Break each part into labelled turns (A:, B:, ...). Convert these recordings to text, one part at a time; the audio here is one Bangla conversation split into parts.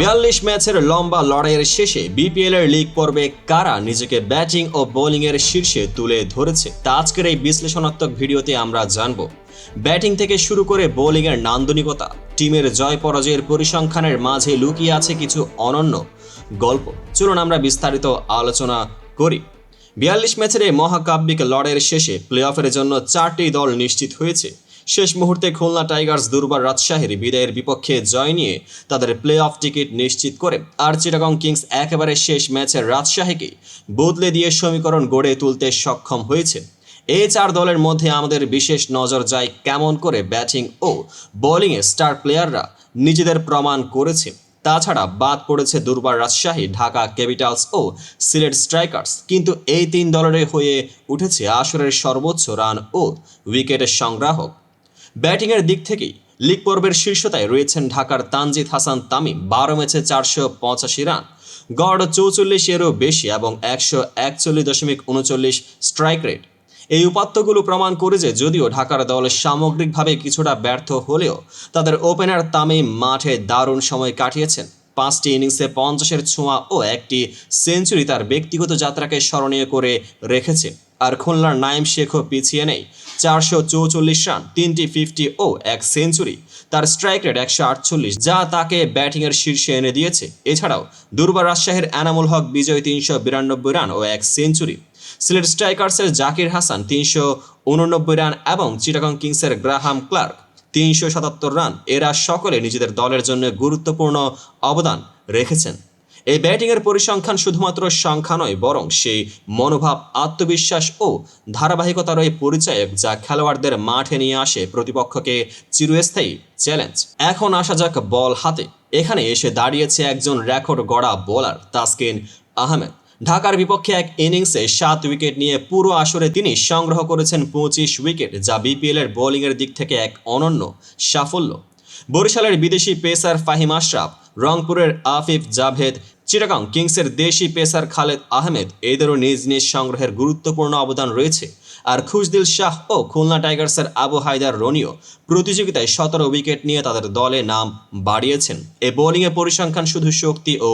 A: বিয়াল্লিশ ম্যাচের লম্বা লড়াইয়ের শেষে বিপিএল এর লিগ পর্বে কারা নিজেকে ব্যাটিং ও বোলিং এর শীর্ষে তুলে ধরেছে, তা আজকের এই বিশ্লেষণাত্মক ভিডিওতে আমরা জানব। ব্যাটিং থেকে শুরু করে বোলিং এর নান্দনিকতা, টিমের জয় পরাজয়ের পরিসংখ্যানের মাঝে লুকিয়ে আছে কিছু অনন্য গল্প। চলুন আমরা বিস্তারিত আলোচনা করি। বিয়াল্লিশ ম্যাচের এই মহাকাব্যিক লড়াইয়ের শেষে প্লে অফের জন্য চারটি দল নিশ্চিত হয়েছে। শেষ মুহূর্তে খুলনা টাইগার্স দুর্বার রাজশাহীর বিদায়ের বিপক্ষে জয় নিয়ে তাদের প্লে অফ টিকিট নিশ্চিত করে আর চিটাগং কিংস একেবারে শেষ ম্যাচে রাজশাহীকে বদলে দিয়ে সমীকরণ গড়ে তুলতে সক্ষম হয়েছে। এই চার দলের মধ্যে আমাদের বিশেষ নজর যায় কেমন করে ব্যাটিং ও বোলিংয়ে স্টার প্লেয়াররা নিজেদের প্রমাণ করেছে। তাছাড়া বাদ পড়েছে দুর্বার রাজশাহী, ঢাকা ক্যাপিটালস ও সিলেট স্ট্রাইকার্স। কিন্তু এই তিন দলের হয়ে উঠেছে আসরের সর্বোচ্চ রান ও উইকেটের সংগ্রাহক। ব্যাটিংয়ের দিক থেকেই লিগ পর্বের শীর্ষতায় রয়েছেন ঢাকার তানজিদ হাসান তামিম, বারো ম্যাচে চারশো পঁচাশি রান, গড় চৌচল্লিশেরও বেশি এবং একশো একচল্লিশ দশমিক উনচল্লিশ স্ট্রাইক রেট। এই উপাত্তগুলো প্রমাণ করে যে যদিও ঢাকার দল সামগ্রিকভাবে কিছুটা ব্যর্থ হলেও তাদের ওপেনার তামিম মাঠে দারুণ সময় কাটিয়েছেন। পাঁচটি ইনিংসে পঞ্চাশের ছোঁয়া ও একটি সেঞ্চুরি তার ব্যক্তিগত যাত্রাকে স্মরণীয় করে রেখেছে। আর খুলনার নাইম শেখও পিছিয়ে নেই। চারশো চৌচল্লিশ রান, তিনটি ফিফটি ও এক সেঞ্চুরি তার স্ট্রাইক রেট একশো আটচল্লিশ, যা তাকে ব্যাটিংয়ের শীর্ষে এনে দিয়েছে। এছাড়াও, দুর্বার রাজশাহীর এনামুল হক বিজয় তিনশো বিরানব্বই রান ও এক সেঞ্চুরি সিলেট স্ট্রাইকার্সের জাকির হাসান তিনশো উননব্বই রান এবং চিটাগং কিংসের গ্রাহাম ক্লার্ক তিনশো সাতাত্তর রান। এরা সকলে নিজেদের দলের জন্য গুরুত্বপূর্ণ অবদান রেখেছেন। এই ব্যাটিংয়ের পরিসংখ্যান শুধুমাত্র সংখ্যা নয়, বরং সেই মনোভাব, আত্মবিশ্বাস ও ধারাবাহিকতার ওই পরিচায়ক যা খেলোয়াড়দের মাঠে নিয়ে আসে প্রতিপক্ষকে চিরস্থায়ী চ্যালেঞ্জ। এখন আসা যাক বল হাতে। এখানে এসে দাঁড়িয়েছে একজন রেকর্ড গড়া বোলার তাসকিন আহমেদ। ঢাকার বিপক্ষে এক ইনিংসে সাত উইকেট নিয়ে পুরো আসরে তিনি সংগ্রহ করেছেন পঁচিশ উইকেট, যা বিপিএল এর বোলিংয়ের দিক থেকে এক অনন্য সাফল্য। বরিশালের বিদেশি পেসার ফাহিম আশরাফ, রংপুরের আফিফ জাভেদ চিটাগাং কিংসের দেশি পেসার খালেদ আহমেদ এদেরও নিজ নিজ সংগ্রহের গুরুত্বপূর্ণ অবদান রয়েছে। আর খুশদিল শাহ ও খুলনা টাইগার্সের আবু হায়দার রনিও প্রতিযোগিতায় সতেরো উইকেট নিয়ে তাদের দলে নাম বাড়িয়েছেন। এ বোলিংয়ে পরিসংখ্যান শুধু শক্তি ও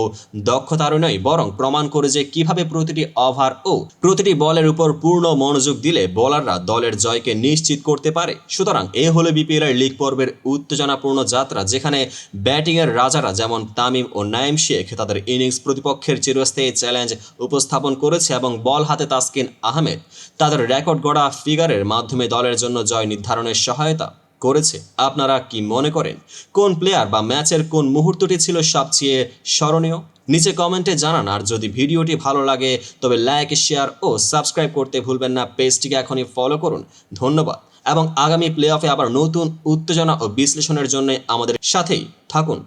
A: দক্ষতার নয়, বরং প্রমাণ করে যে কীভাবে প্রতিটি ওভার ও প্রতিটি বলের উপর পূর্ণ মনোযোগ দিলে বোলাররা দলের জয়কে নিশ্চিত করতে পারে। সুতরাং এ হলো বিপিএল এর লিগ পর্বের উত্তেজনাপূর্ণ যাত্রা, যেখানে ব্যাটিংয়ের রাজারা যেমন তামিম ও নাইম শেখ তাদের ইনিংস প্রতিপক্ষের চিরস্থায়ী চ্যালেঞ্জ উপস্থাপন করেছে এবং বল হাতে তাসকিন আহমেদ তাদের রেকর্ড গড়া ফিগারের মাধ্যমে দলের জন্য জয় নির্ধারণের সহায়তা করেছে। আপনারা কি মনে করেন, কোন প্লেয়ার বা ম্যাচের কোন মুহূর্তটি ছিল সবচেয়ে স্মরণীয়? নিচে কমেন্টে জানান, আর যদি ভিডিওটি ভালো লাগে, তবে লাইক শেয়ার ও সাবস্ক্রাইব করতে ভুলবেন না। পেজটিকে এখনই ফলো করুন। ধন্যবাদ। এবং আগামী প্লে অফে আবার নতুন উত্তেজনা ও বিশ্লেষণের জন্য আমাদের সাথেই থাকুন।